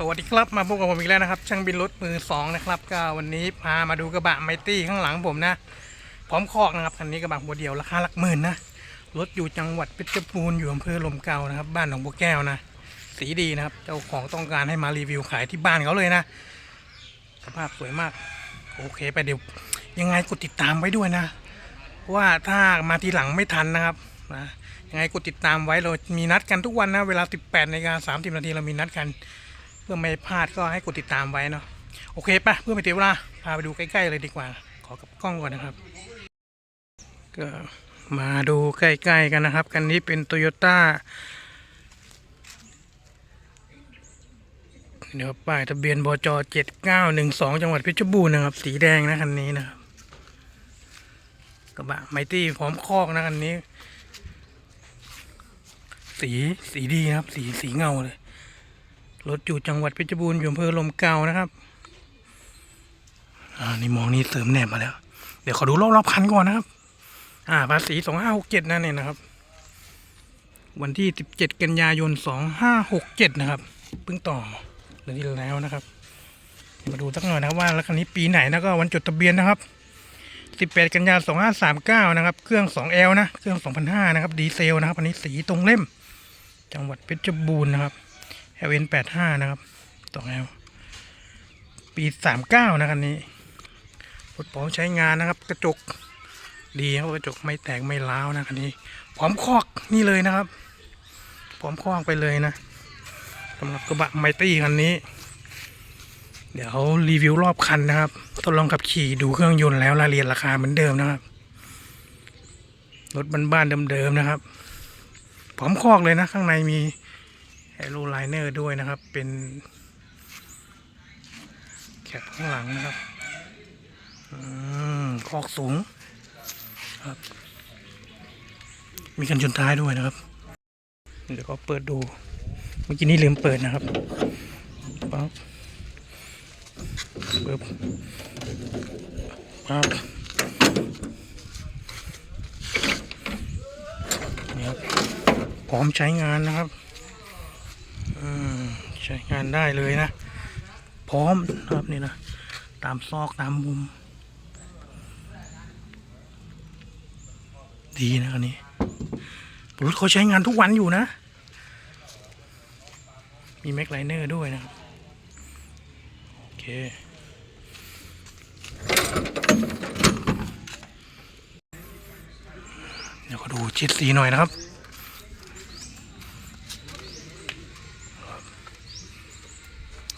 สวัสดีครับมาพบกับผมอีกแล้วนะครับ ช่างบินรถมือสองนะครับก็วันนี้พามาดูกระบะไมตี้ข้างหลังผมนะ พร้อมคอกนะครับคันนี้กระบะหัวเดียวราคาหลักหมื่นนะรถอยู่จังหวัดเพชรบูรณ์อยู่อำเภอลมเก่านะครับบ้านหนองบัวแก้วนะสีดีนะครับเจ้าของต้องการให้มารีวิวขายที่บ้านเขาเลยนะ สภาพสวยมาก โอเคไปเดี๋ยวยังไงกดติดตามไว้ด้วยนะ ว่าถ้ามาทีหลังไม่ทันนะครับนะยังไงกดติดตามไว้เรามีนัดกันทุกวันนะเวลา 18นาฬิกา30นาทีเรามีนัดกัน เพื่อไม่พลาดก็ให้กดติดตามไว้เนาะโอเคปะเพื่อไม่เสียเวลาพาไปดูใกล้ๆเลยดีกว่า ขอกับกล้องก่อนนะครับ ก็มาดูใกล้ๆกันนะครับคันนี้เป็นโตโยต้าเดี๋ยวป้ายทะเบียนบจเจ็ดเก้าหนึ่งสองจังหวัดเพชรบูรณ์นะครับ สีแดงนะคันนี้นะครับกระบะไมตี้พร้อมคอกนะคันนี้ สีสีดีนะครับ สีสีเงาเลย รถอยู่จังหวัดเพชรบูรณ์อยู่อำเภอลมเก่านะครับ อ่า นี่มองนี่เสริมแหนบมาแล้ว เดี๋ยวขอดูรอบรอบคันก่อนนะครับ อ่า ภาษีสองห้าหกเจ็ดนั่นเองนะครับ วันที่สิบเจ็ดกันยายนสองห้าหกเจ็ดนะครับ เพิ่งต่อเดือนที่แล้วนะครับ มาดูสักหน่อยนะครับว่าแล้วคันนี้ปีไหนนะก็วันจดทะเบียนนะครับสิบแปดกันยาสองห้าสามเก้านะครับ เครื่องสองเอลนะ เครื่องสองพันห้านะครับ ดีเซลนะครับ อันนี้สีตรงเล่ม จังหวัดเพชรบูรณ์นะครับ l n แปดห้านะครับต่อแอลปีสามเก้านะคันนี้รถพร้อมใช้งานนะครับ กระจกดีครับกระจกไม่แตกไม่ร้าวนะคันนี้ พร้อมคอกนี่เลยนะครับ พร้อมคอกไปเลยนะสำหรับกระบะไมตี้คันนี้ เดี๋ยวรีวิวรอบคันนะครับทดลองขับขี่ดูเครื่องยนต์แล้วรายละเอียดราคาเหมือนเดิมนะครับรถบ้านๆเดิมๆนะครับ พร้อมคอกเลยนะ ข้างในมี แอโรไลเนอร์ด้วยนะครับ เป็นแคปข้างหลังนะครับอืมคอกสูงครับ มีกันชนท้ายด้วยนะครับ เดี๋ยวก็เปิดดู เมื่อกี้นี้ลืมเปิดนะครับปั๊บปึ๊บปั๊บนี่ครับพร้อมใช้งานนะครับ ใช้งานได้เลยนะ พร้อมครับนี่นะ ตามซอกตามมุม ดีนะคันนี้รถเขาใช้งานทุกวันอยู่นะ มีแม็กไลเนอร์ด้วยนะครับ โอเคเดี๋ยวก็ดูช็ดสีหน่อยนะครับ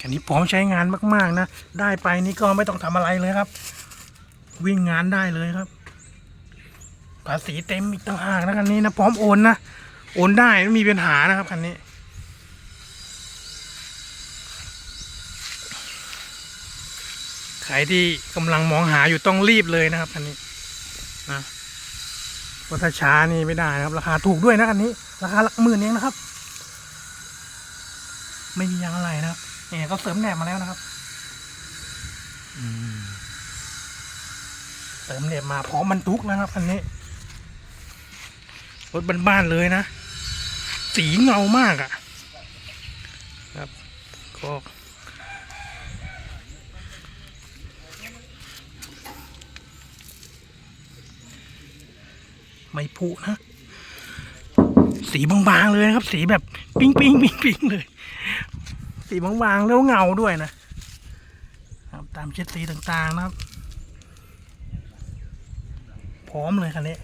นนี้พร้อมใช้งานมาก ๆ นะ ได้ไปนี่ก็ไม่ต้องทำอะไรเลยครับ วิ่งงานได้เลยครับ ภาษีเต็มอีกต่างหากนะคันนี้นะ พร้อมโอนนะ โอนได้ไม่มีปัญหานะครับคันนี้ ใครที่กำลังมองหาอยู่ต้องรีบเลยนะครับคันนี้นะเพราะถ้าช้านี่ไม่ได้นะครับ ราคาถูกด้วยนะคันนี้ ราคาหลักหมื่นเองนะครับ ไม่มียางอะไรนะครับ เนี่ยเขาเสริมแหนบมาแล้วนะครับอืมเสริมแหนบมาพร้อมบรรทุกนะครับคันนี้รถบ้านๆเลยนะ สีเงามากอะ่ะ ครับก็ไม่ผุนะ สีบางๆเลยนะครับ สีแบบ ปิ๊งๆปิ๊งๆเลย สีบางๆแล้วเงาด้วยนะครับ ตามเช็ดสีต่างๆนะครับ พร้อมเลยคันนี้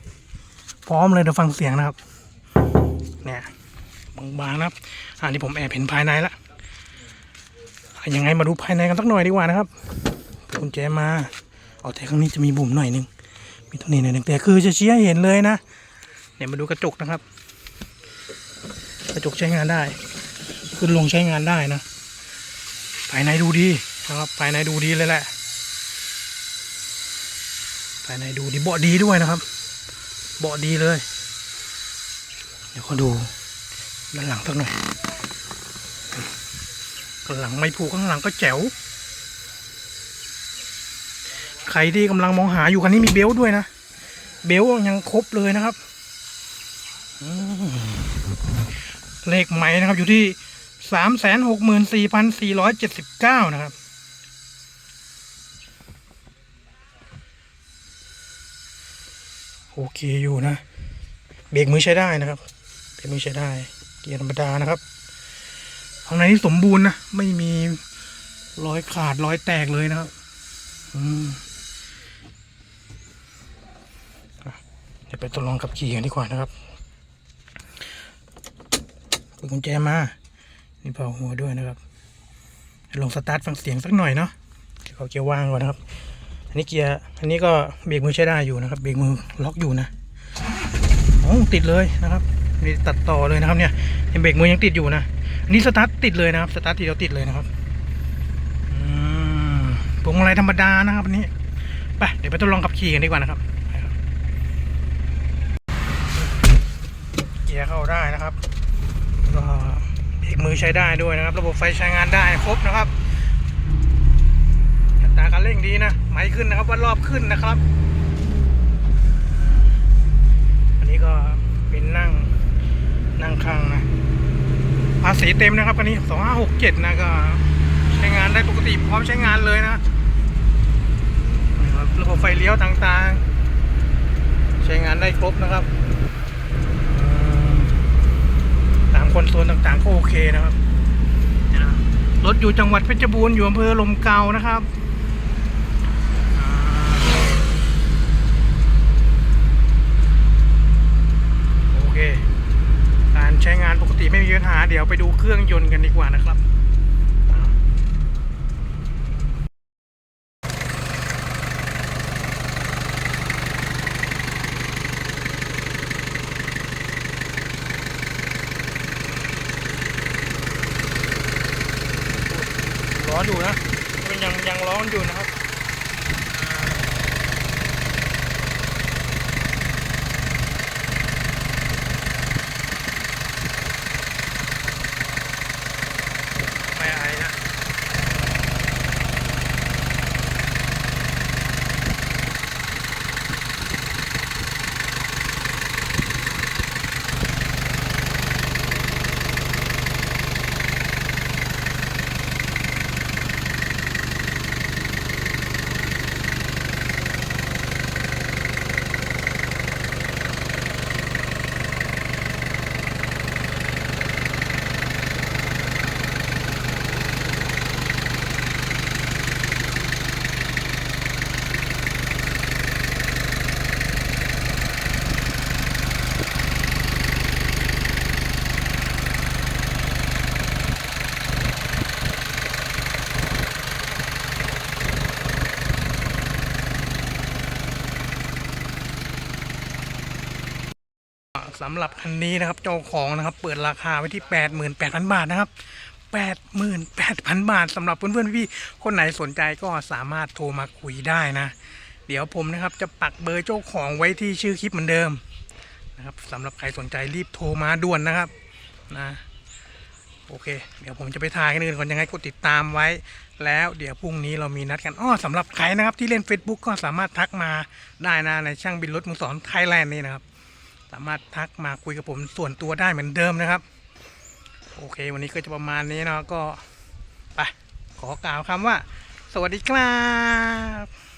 พร้อมเลยเดี๋ยวฟังเสียงนะครับ เนี่ยบางๆนะครับอันนี้ผมแอบเห็นภายในละยังไงมาดูภายในกันสักหน่อยดีกว่านะครับกุญแจมาเอาแต่ข้างนี้จะมีบุ่มหน่อยนึงมีตรงนี้หน่อยนึงแต่คือจะชี้ให้เห็นเลยนะเนี่ยมาดูกระจกนะครับ กระจกใช้งานได้ ขึ้นลงใช้งานได้นะายในดูดีนะครับภายในดูดีเลยแหละภายในดูดีเบาะดีด้วยนะครับ เบาะดีเลย เดี๋ยวเขาดูด้านหลังสักหน่อยข้างหลังไม่ผูกข้างหลังก็แจ๋วใครที่กำลังมองหาอยู่คันนี้มีเบลด้วยนะ เบลยังครบเลยนะครับเลขไหมนะครับอยู่ที่ สามแสนหกหมื่นสี่พันสี่ร้อยเจ็ดสิบเก้านะครับ โอเคอยู่นะ เบรกมือใช้ได้นะครับ เบรกมือใช้ได้ เกียร์ธรรมดานะครับข้างในนี่สมบูรณ์นะ ไม่มีรอยขาดรอยแตกเลยนะครับ อืมเดี๋ยวไปทดลองขับขี่กันดีกว่านะครับเปิดกุญแจมา นี่เป่าหัวด้วยนะครับลองสตาร์ทฟังเสียงสักหน่อยเนาะเดี๋ยวเขาเกียร์ว่างก่อนนะครับ อันนี้เกียร์อันนี้ก็เบรกมือใช้ได้อยู่นะครับเบรกมือล็อกอยู่นะโอ้ติดเลยนะครับนี่ตัดต่อเลยนะครับเนี่ยยังเบรกมือยังติดอยู่นะอันนี้สตาร์ทติดเลยนะครับสตาร์ททีเดียวติดเลยนะครับอืมพวงมาลัยธรรมดานะครับอันนี้ไปเดี๋ยวไปทดลองขับขี่กันดีกว่านะครับเกียร์เข้าได้นะครับก็ เบรกมือใช้ได้ด้วยนะครับ ระบบไฟใช้งานได้ครบนะครับอัตราการเร่งดีนะไหมขึ้นนะครับวัดรอบขึ้นนะครับ อันนี้ก็เป็นนั่งนั่งข้างนะภาษีเต็มนะครับคันนี้สองห้าหกเจ็ดนะก็ใช้งานได้ปกติพร้อมใช้งานเลยนะระบบไฟเลี้ยวต่างๆ ใช้งานได้ครบนะครับ คอนโซลต่างๆก็โอเคนะครับนะรถอยู่จังหวัดเพชรบูรณ์อยู่อำเภอลมเกานะครับโอเค การใช้งานปกติไม่มีปัญหาเดี๋ยวไปดูเครื่องยนต์กันดีกว่านะครับ อยู่นะมันยังยังร้อนอยู่นะครับ สำหรับคันนี้นะครับเจ้าของนะครับเปิดราคาไว้ที่ 88,000 บาทนะครับ 88,000 บาทสำหรับเพื่อนๆพี่ๆคนไหนสนใจก็สามารถโทรมาคุยได้นะ เดี๋ยวผมนะครับจะปักเบอร์เจ้าของไว้ที่ชื่อคลิปเหมือนเดิมนะครับสำหรับใครสนใจรีบโทรมาด่วนนะครับนะโอเค เดี๋ยวผมจะไปถ่ายกันอื่นก่อนยังไงกดติดตามไว้ แล้วเดี๋ยวพรุ่งนี้เรามีนัดกันอ้อสำหรับใครนะครับที่เล่น Facebook ก็สามารถทักมาได้นะในช่างบินรถมือสอนไทยแลนด์นี่นะครับ สามารถทักมาคุยกับผมส่วนตัวได้เหมือนเดิมนะครับ โอเค วันนี้ก็จะประมาณนี้เนาะก็ไปขอกล่าวคำว่า สวัสดีครับ